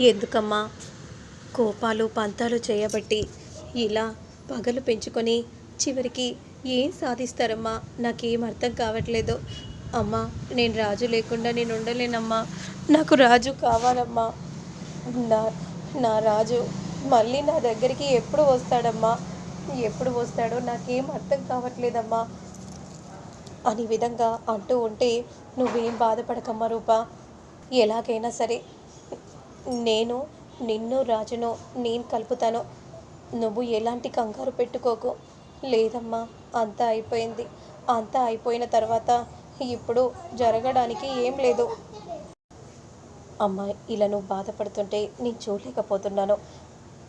ఎందుకమ్మా? కోపాలు పంతాలు చేయబట్టి ఇలా పగలు పెంచుకొని చివరికి ఏం సాధిస్తారమ్మా? నాకేం అర్థం కావట్లేదు. అమ్మా నేను రాజు లేకుండా నేను ఉండలేనమ్మా. నాకు రాజు కావాలమ్మా. నా నా రాజు మళ్ళీ నా దగ్గరికి ఎప్పుడు వస్తాడమ్మా? ఎప్పుడు వస్తాడో నాకేం అర్థం కావట్లేదమ్మా. అని విధంగా అంటూ ఉంటే నువ్వేం బాధపడకమ్మా రూపా. ఎలాగైనా సరే నేను నిన్ను రాజును నేను కలుపుతాను నువ్వు ఎలాంటి కంగారు పెట్టుకోకు. లేదమ్మా అంతా అయిపోయింది. అంతా అయిపోయిన తర్వాత ఇప్పుడు జరగడానికి ఏం లేదు. అమ్మా ఇలా నువ్వు బాధపడుతుంటే నేను చూడలేకపోతున్నాను.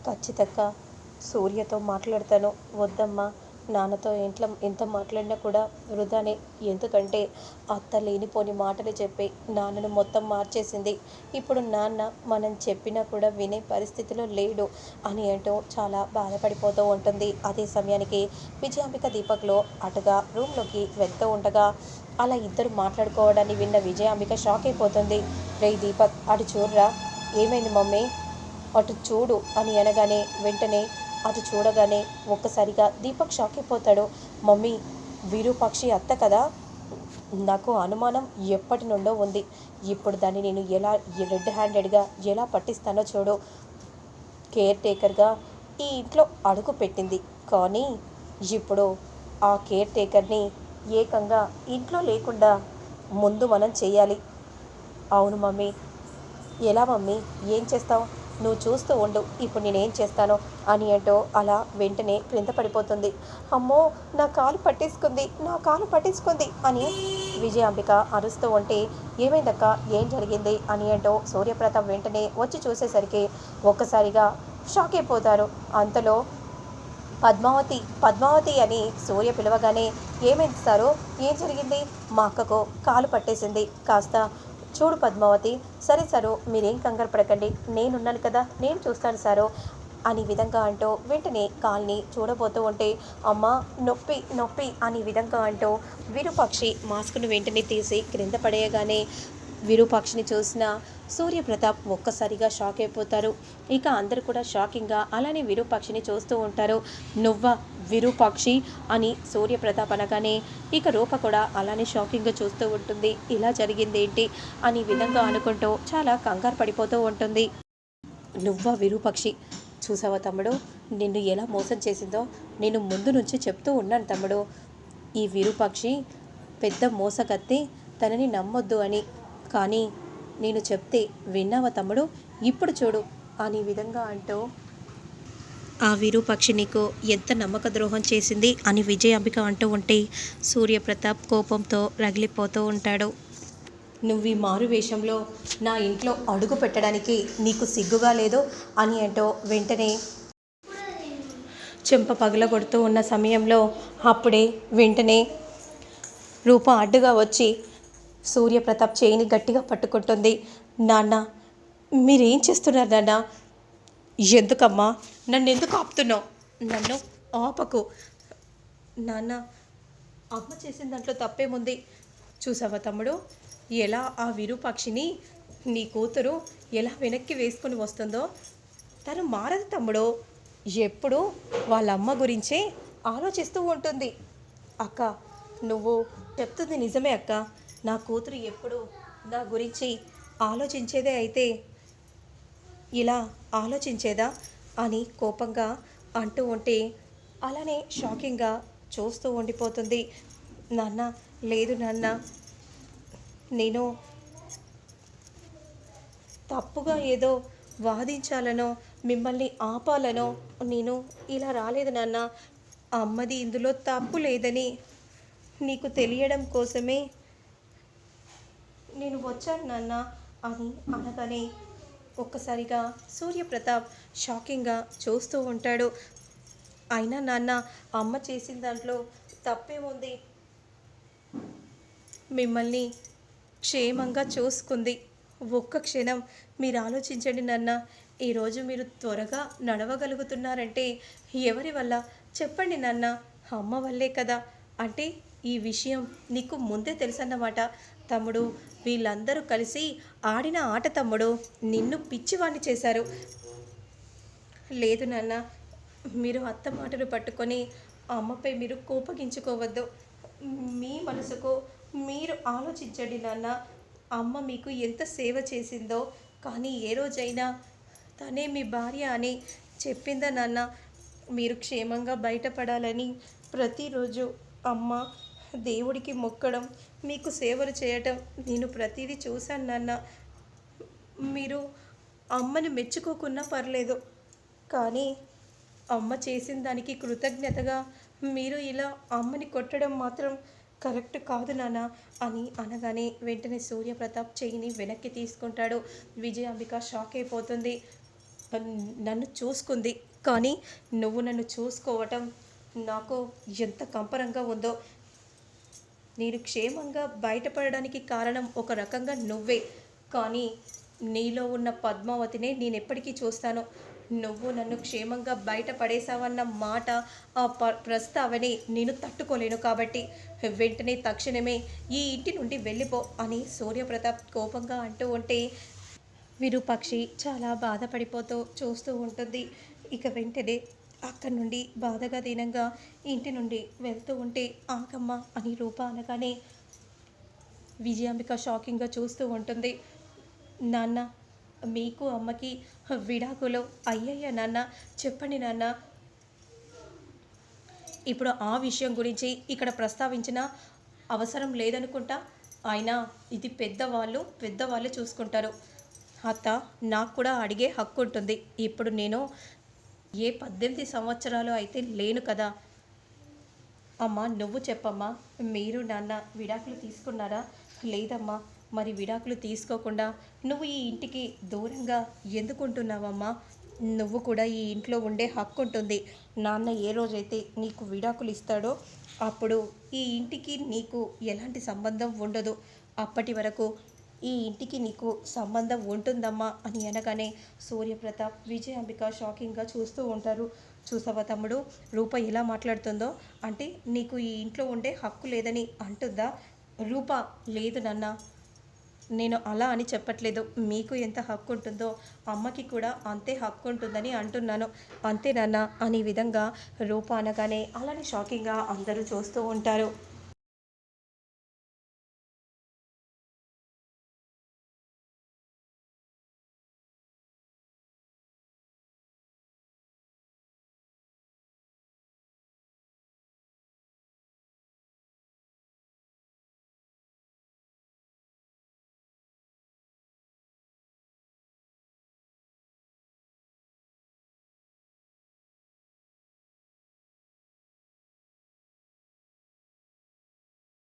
ఖచ్చితంగా సూర్యతో మాట్లాడతాను. వద్దమ్మా నాన్నతో ఇంట్లో ఎంత మాట్లాడినా కూడా వృధానే. ఎందుకంటే అత్త లేనిపోని మాటలు చెప్పి నాన్నను మొత్తం మార్చేసింది. ఇప్పుడు నాన్న మనం చెప్పినా కూడా వినే పరిస్థితిలో లేడు అని అంటూ చాలా బాధపడిపోతూ ఉంటుంది. అదే సమయానికి విజయాంబిక దీపక్లో అటుగా రూమ్లోకి వెళ్తూ ఉండగా అలా ఇద్దరు మాట్లాడుకోవడాన్ని విన్న విజయాంబిక షాక్ అయిపోతుంది. రే దీపక్ అటు చూడరా? ఏమైంది మమ్మీ? అటు చూడు అని అనగానే వెంటనే అటు చూడగానే ఒక్కసారిగా దీపక్ షాక్ అయిపోతాడు మమ్మీ విరూపాక్షి అత్త కదా? నాకు అనుమానం ఎప్పటి నుండో ఉంది. ఇప్పుడు దాన్ని నేను ఎలా రెడ్ హ్యాండెడ్గా ఎలా పట్టిస్తానో చూడు. కేర్ టేకర్గా ఈ ఇంట్లో అడుగు పెట్టింది. కానీ ఇప్పుడు ఆ కేర్ టేకర్ని ఏకంగా ఇంట్లో లేకుండా ముందు మనం చేయాలి. అవును మమ్మీ. ఎలా మమ్మీ? ఏం చేస్తావు? నువ్వు చూస్తూ ఉండు ఇప్పుడు నేనేం చేస్తానో అని అంటూ అలా వెంటనే క్రింద పడిపోతుంది. అమ్మో నా కాలు పట్టేసుకుంది నా కాలు పట్టేసుకుంది అని విజయాంబిక అరుస్తూ ఉంటే ఏమైందక్క ఏం జరిగింది అని అంటూ సూర్యప్రతాప్ వెంటనే వచ్చి చూసేసరికి ఒక్కసారిగా షాక్ అయిపోతారు. అంతలో పద్మావతి పద్మావతి అని సూర్య పిలవగానే ఏమైంది ఏం జరిగింది? మా అక్కకు కాలు పట్టేసింది కాస్త చూడు పద్మావతి సరే సారు మీరేం కంగారు పడకండి. నేనున్నాను కదా నేను చూస్తాను సారు అని విధంగా అంటూ వెంటనే కాల్ని చూడబోతూ ఉంటే అమ్మ నొప్పి నొప్పి అని విధంగా అంటూ విరూపాక్షి మాస్క్ను వెంటనే తీసి క్రింద పడేయగానే విరూపాక్షిని చూసిన సూర్యప్రతాప్ ఒక్కసారిగా షాక్ అయిపోతారు. ఇక అందరు కూడా షాకింగ్గా అలానే విరూపాక్షిని చూస్తూ ఉంటారు. నువ్వా విరూపాక్షి? అని సూర్యప్రతాప్ అనగానే ఇక రూప కూడా అలానే షాకింగ్గా చూస్తూ ఉంటుంది. ఇలా జరిగింది ఏంటి? అని విధంగా అనుకుంటూ చాలా కంగారు పడిపోతూ ఉంటుంది. నువ్వా విరూపాక్షి? చూసావా తమ్ముడు? నిన్ను ఎలా మోసం చేసిందో నేను ముందు నుంచి చెప్తూ ఉన్నాను తమ్ముడు. ఈ విరూపాక్షి పెద్ద మోసగత్తి తనని నమ్మొద్దు అని కానీ నేను చెప్తే విన్నావా తమ్ముడు? ఇప్పుడు చూడు అని విధంగా అంటూ ఆ విరూపక్షి నీకు ఎంత నమ్మక ద్రోహం చేసింది? అని విజయాంబిక అంటూ ఉంటే సూర్యప్రతాప్ కోపంతో రగిలిపోతూ ఉంటాడు. నువ్వు ఈ మారు వేషంలో నా ఇంట్లో అడుగు పెట్టడానికి నీకు సిగ్గుగా లేదు? అని అంటూ వెంటనే చెంప పగలగొడుతూ ఉన్న సమయంలో అప్పుడే వెంటనే రూప అడ్డుగా వచ్చి సూర్యప్రతాప్ చేయిని గట్టిగా పట్టుకుంటుంది. నాన్న మీరేం చేస్తున్నారు నాన్న? ఎందుకమ్మా? నన్ను ఎందుకు ఆపుతున్నావు? నన్ను ఆపకు. నాన్న అమ్మ చేసిన దాంట్లో తప్పేముంది? చూసావా తమ్ముడు? ఎలా ఆ విరూపాక్షిని నీ కూతురు ఎలా వెనక్కి వేసుకుని వస్తుందో? తను మారదు తమ్ముడు. ఎప్పుడు వాళ్ళ అమ్మ గురించే ఆలోచిస్తూ ఉంటుంది. అక్క నువ్వు చెప్తుంది నిజమే అక్క. నా కూతురు ఎప్పుడు నా గురించి ఆలోచించేదే అయితే ఇలా ఆలోచించేదా అని కోపంగా అంటూ ఉంటే అలానే షాకింగ్గా చూస్తూ ఉండిపోతుంది. నాన్న లేదు నాన్న నేను తప్పుగా ఏదో వాదించాలనో మిమ్మల్ని ఆపాలనో నేను ఇలా రాలేదు నాన్న. అమ్మది ఇందులో తప్పు లేదని నీకు తెలియడం కోసమే నేను వచ్చాను నాన్న అని అనగానే ఒక్కసారిగా సూర్యప్రతాప్ షాకింగ్గా చూస్తూ ఉంటాడు. అయినా నాన్న అమ్మ చేసిన దాంట్లో తప్పేముంది? మిమ్మల్ని క్షేమంగా చూసుకుంది. ఒక్క క్షణం మీరు ఆలోచించండి నాన్న ఈరోజు మీరు త్వరగా నడవగలుగుతున్నారంటే ఎవరి వల్ల? చెప్పండి నాన్న అమ్మ వల్లే కదా. అంటే ఈ విషయం నీకు ముందే తెలుసన్నమాట. తమ్ముడు వీళ్ళందరూ కలిసి ఆడిన ఆట తమ్ముడు నిన్ను పిచ్చివాణ్ణి చేశారు. లేదు నాన్న మీరు అత్త మాటలు పట్టుకొని అమ్మపై మీరు కోపగించుకోవద్దు. మీ మనసుకు మీరు ఆలోచించండి నాన్న. అమ్మ మీకు ఎంత సేవ చేసిందో కానీ ఏ రోజైనా తనే మీ భార్య అని చెప్పిందా నాన్న? మీరు క్షేమంగా బయటపడాలని ప్రతిరోజు అమ్మ దేవుడికి మొక్కడం మీకు సేవలు చేయటం నేను ప్రతిదీ చూశాను నాన్న. మీరు అమ్మని మెచ్చుకోకున్నా పర్లేదు కానీ అమ్మ చేసిన దానికి కృతజ్ఞతగా మీరు ఇలా అమ్మని కొట్టడం మాత్రం కరెక్ట్ కాదు నాన్న అని అనగానే వెంటనే సూర్యప్రతాప్ చెయ్యిని వెనక్కి తీసుకుంటాడు. విజయాంబిక షాక్ అయిపోతుంది. నన్ను చూసుకుంది కానీ నువ్వు నన్ను చూసుకోవటం నాకు ఎంత కంపరంగా ఉందో నేను క్షేమంగా బయటపడడానికి కారణం ఒక రకంగా నువ్వే. కానీ నీలో ఉన్న పద్మావతినే నేను ఎప్పటికీ చూస్తాను. నువ్వు నన్ను క్షేమంగా బయట పడేశావన్న మాట ఆ ప ప్రస్తావని నేను తట్టుకోలేను కాబట్టి వెంటనే తక్షణమే ఈ ఇంటి నుండి వెళ్ళిపో అని సూర్యప్రతాప్ కోపంగా అంటూ ఉంటే విరూపాక్షి చాలా బాధపడిపోతూ చూస్తూ ఉంటుంది. ఇక వెంటనే అక్కడి నుండి బాధగా దీనంగా ఇంటి నుండి వెళ్తూ ఉంటే ఆకమ్మ అని రూప అనగానే విజయాంబిక షాకింగ్గా చూస్తూ ఉంటుంది. నాన్న మీకు అమ్మకి విడాకులు అయ్యయ్య నాన్న? చెప్పండి నాన్న. ఇప్పుడు ఆ విషయం గురించి ఇక్కడ ప్రస్తావించిన అవసరం లేదనుకుంటా? ఆయన ఇది పెద్దవాళ్ళు పెద్దవాళ్ళు చూసుకుంటారు. అత్త నాకు కూడా అడిగే హక్కు ఉంటుంది. ఇప్పుడు నేను ఏ పద్దెనిమిది సంవత్సరాలు అయితే లేను కదా? అమ్మా నువ్వు చెప్పమ్మా. మీరు నాన్న విడాకులు తీసుకున్నారా? లేదమ్మా. మరి విడాకులు తీసుకోకుండా నువ్వు ఈ ఇంటికి దూరంగా ఎందుకుంటున్నావమ్మా? నువ్వు కూడా ఈ ఇంట్లో ఉండే హక్కు ఉంటుంది. నాన్న ఏ రోజైతే నీకు విడాకులు ఇస్తాడో అప్పుడు ఈ ఇంటికి నీకు ఎలాంటి సంబంధం ఉండదు. అప్పటి వరకు ఈ ఇంటికి నీకు సంబంధం ఉంటుందమ్మా అని అనగానే సూర్యప్రతాప్ విజయాంబిక షాకింగ్గా చూస్తూ ఉంటారు. చూసావా తమ్ముడు రూప ఎలా మాట్లాడుతుందో? అంటే నీకు ఈ ఇంట్లో ఉండే హక్కు లేదని అంటుందా? రూప లేదు నాన్న నేను అలా అని చెప్పట్లేదు. మీకు ఎంత హక్కు ఉంటుందో అమ్మకి కూడా అంతే హక్కు ఉంటుందని అంటున్నాను. అంతే అనే విధంగా రూప అనగానే అలానే షాకింగ్గా అందరూ చూస్తూ ఉంటారు.